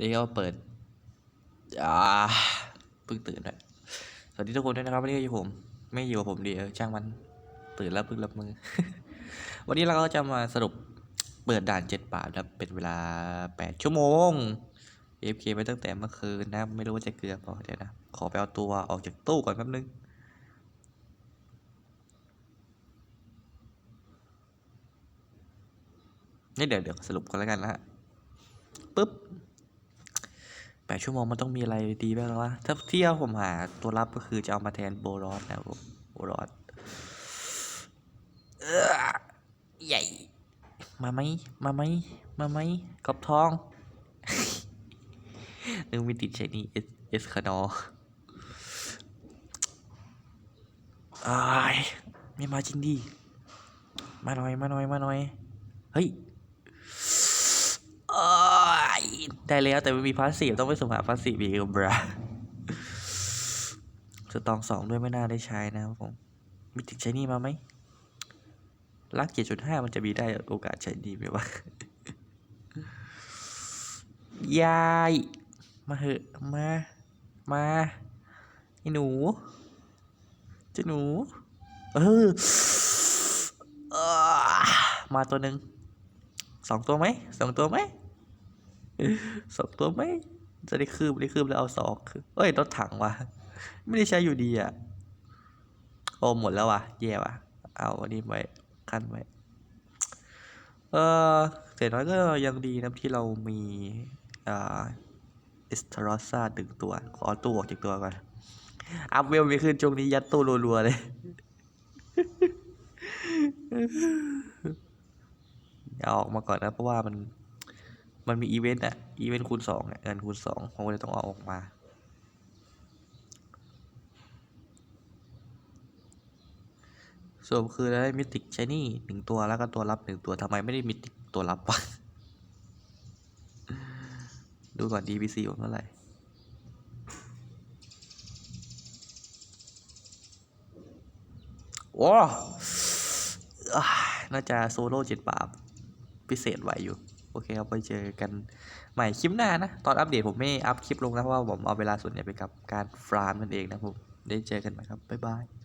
นี่ก็เปิดอ่าเพิ่งตื่นเลยสวัสดีทุกคนด้วยนะครับวันนี้อยู่ผม ไม่อยู่กับผมดีเออช่างมันตื่นแล้วเพิ่งรับมือ วันนี้เราก็จะมาสรุปเปิดด่านเจ็ดบาครับเป็นเวลาแปดชั่วโมง AFK ไปตั้งแต่เมื่อคืนนะ ไม่รู้ว่าจะเกลือเปล่าเดี๋ยวนะ ขอไปเอาตัวออกจากตู้ก่อนแป๊บนึงนี่เดี๋ยวเดี๋ยวสรุปกันแล้วกันนะฮะปุ๊บ แปดชั่วโมงมันต้องมีอะไรดีบ้างวะถ้าเที่ยวผมหาตัวรับก็คือจะเอามาแทนโบรอสนะครับผมโบรอสใหญ่ มาไหมมาไหมมาไหมกอบทองนึกมีติดใช่นี่เอสเอสคานออาไม่มาจริงดิ มาหน่อย มาหน่อย มาหน่อย เฮ้ยอ้าย ได้แล้วแต่ไม่มีพาสซีฟต้องไปสมหาพาสซีฟอีกบราสตองสองด้วยไม่น่าได้ใช้นะครับผมมีติดใช้นี่มาไหมลักเจ็ดจุดห้ามันจะมีได้โอกาสใช้ดีไหมวะยาย มาเหอะมา มาไอ้หนูเจ้าหนู เออมาตัวหนึ่งสองตัวไหมสองตัวไหม สองตัวไหมจะได้คืบได้คืบแล้วเอาสองคือเอ้ยรถถังว่ะไม่ได้ใช้อยู่ดีอะโอ้หมดแล้วว่ะแย่ว่ะเอาอันนี้ไว้ขั้นไว้เออแต่น้อยก็ยังดีนะที่เรามีอ่าเอสทรอซ่าดึงตัว ขอตู้ออกจากตัวก่อนอัพเวลมีขึ้นช่วงนี้ยัดตู้รัวๆเลยเอาออกมาก่อนนะเพราะว่ามัน มันมีอีเวนต์อะอีเวนต์คูณสองเงินคูณสองผมก็เลยต้องเอาออกมา ส่วนคือได้มิติกใช้นี่หนึ่งตัวแล้วก็ตัวรับหนึ่งตัวทำไมไม่ได้มิติกตัวรับวะดูก่อน DBC ผมเท่าไหร่โอ้าน่าจะโซโล่เจ็ดบาทพิเศษไหวอยู่ อเคครับไปเจอกันใหม่คลิปหน้านะ ตอนอัปเดตผมไม่อัพคลิปลงนะ เพราะว่าผมเอาเวลาส่วนใหญ่ไปกับการฟาร์มนั่นเองนะผม ได้เจอกันใหม่ครับ บ๊ายบาย